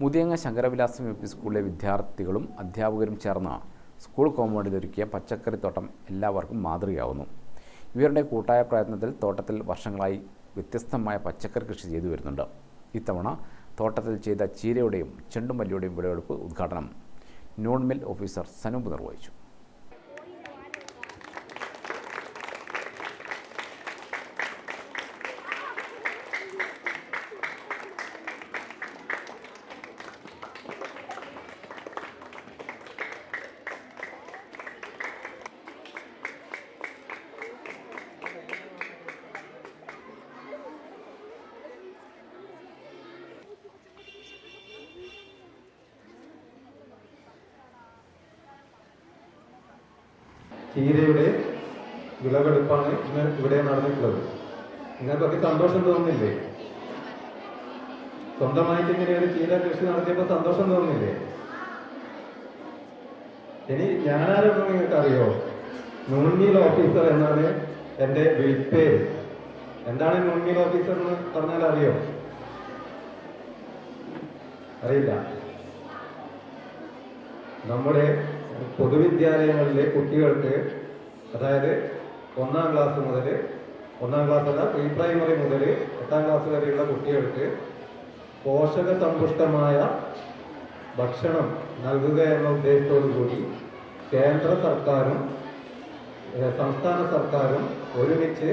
Muthiyanga Sankaravilasam U P സ്കൂളിലെ വിദ്യാർത്ഥികളും അധ്യാപകരും ചേർന്ന് സ്കൂൾ കോമ്പൗണ്ടിൽ ഒരുക്കിയ പച്ചക്കറിത്തോട്ടം എല്ലാവർക്കും മാതൃകയാവുന്നു. ഇവരുടെ കൂട്ടായ പ്രയത്നത്തിൽ തോട്ടത്തിൽ വർഷങ്ങളായി വ്യത്യസ്തമായ പച്ചക്കറി കൃഷി ചെയ്തു വരുന്നുണ്ട്. ഇത്തവണ തോട്ടത്തിൽ ചെയ്ത ചീരയുടെയും ചെണ്ടുമല്ലിയുടെയും വിളവെടുപ്പ് ഉദ്ഘാടനം നോൺ മിൽ ഓഫീസർ സനൂപ് നിർവഹിച്ചു. ചീരയുടെ വിളവെടുപ്പാണ് ഇന്ന് ഇവിടെ നടന്നിട്ടുള്ളത്. നിങ്ങൾക്കൊക്കെ സന്തോഷം തോന്നുന്നില്ലേ സ്വന്തമായിട്ട് ഇങ്ങനെ ഒരു ചീര കൃഷി നടത്തിയപ്പോൾ സന്തോഷം തോന്നുന്നില്ലേ ഇനി ഞാനാരൊന്നും നിങ്ങൾക്ക് അറിയോ നൂൺമീൽ ഓഫീസർ എന്നാണ് എന്റെ വിളിപ്പേര് എന്താണ് നൂൺമീൽ ഓഫീസർ എന്ന് പറഞ്ഞാൽ അറിയോ? അറിയില്ല. നമ്മുടെ പൊതുവിദ്യാലയങ്ങളിലെ കുട്ടികൾക്ക് അതായത് ഒന്നാം ക്ലാസ് മുതൽ ഒന്നാം ക്ലാസ് അല്ല പ്രീ പ്രൈമറി മുതൽ എട്ടാം ക്ലാസ് വരെയുള്ള കുട്ടികൾക്ക് പോഷക സമ്പുഷ്ടമായ ഭക്ഷണം നൽകുക എന്ന ഉദ്ദേശത്തോടു കൂടി കേന്ദ്ര സർക്കാരും സംസ്ഥാന സർക്കാരും ഒരുമിച്ച്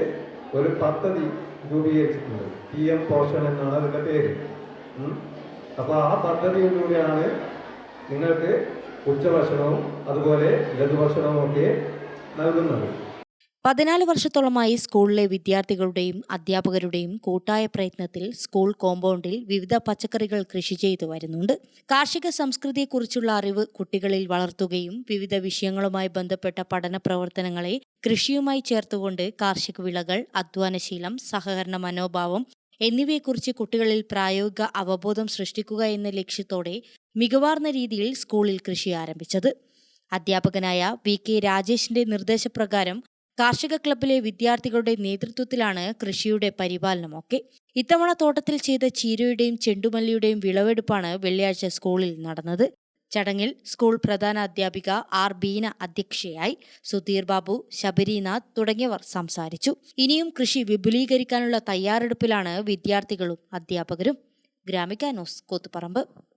ഒരു പദ്ധതി രൂപീകരിച്ചിട്ടുണ്ട്. പി എം പോഷൺ എന്നാണ് അതിന്റെ പേര്. അപ്പോൾ അപ്പൊ ആ പദ്ധതിയിലൂടെയാണ് നിങ്ങൾക്ക് ഉച്ചഭക്ഷണവും അതുപോലെ ലഘുഭക്ഷണവും ഒക്കെ നൽകുന്നത്. പതിനാല് വർഷത്തോളമായി സ്കൂളിലെ വിദ്യാർത്ഥികളുടെയും അധ്യാപകരുടെയും കൂട്ടായ പ്രയത്നത്തിൽ സ്കൂൾ കോമ്പൗണ്ടിൽ വിവിധ പച്ചക്കറികൾ കൃഷി ചെയ്തു വരുന്നുണ്ട്. കാർഷിക സംസ്കൃതിയെക്കുറിച്ചുള്ള അറിവ് കുട്ടികളിൽ വളർത്തുകയും വിവിധ വിഷയങ്ങളുമായി ബന്ധപ്പെട്ട പഠന പ്രവർത്തനങ്ങളെ കൃഷിയുമായി ചേർത്തുകൊണ്ട് കാർഷിക വിളകൾ അധ്വാനശീലം സഹകരണ മനോഭാവം എന്നിവയെക്കുറിച്ച് കുട്ടികളിൽ പ്രായോഗിക അവബോധം സൃഷ്ടിക്കുക എന്ന ലക്ഷ്യത്തോടെ മികവാർന്ന രീതിയിൽ സ്കൂളിൽ കൃഷി ആരംഭിച്ചത്. അധ്യാപകനായ വി കെ രാജേഷിന്റെ നിർദ്ദേശപ്രകാരം കാർഷിക ക്ലബിലെ വിദ്യാർത്ഥികളുടെ നേതൃത്വത്തിലാണ് കൃഷിയുടെ പരിപാലനമൊക്കെ. ഇത്തവണ തോട്ടത്തിൽ ചെയ്ത ചീരയുടെയും ചെണ്ടുമല്ലിയുടെയും വിളവെടുപ്പാണ് വെള്ളിയാഴ്ച സ്കൂളിൽ നടന്നത്. ചടങ്ങിൽ സ്കൂൾ പ്രധാന അധ്യാപിക ആർ ബീന അധ്യക്ഷയായി സുധീർ ബാബു ശബരിനാഥ് തുടങ്ങിയവർ സംസാരിച്ചു. ഇനിയും കൃഷി വിപുലീകരിക്കാനുള്ള തയ്യാറെടുപ്പിലാണ് വിദ്യാർത്ഥികളും അധ്യാപകരും. ഗ്രാമിക ന്യൂസ് കൂത്തുപറമ്പ്.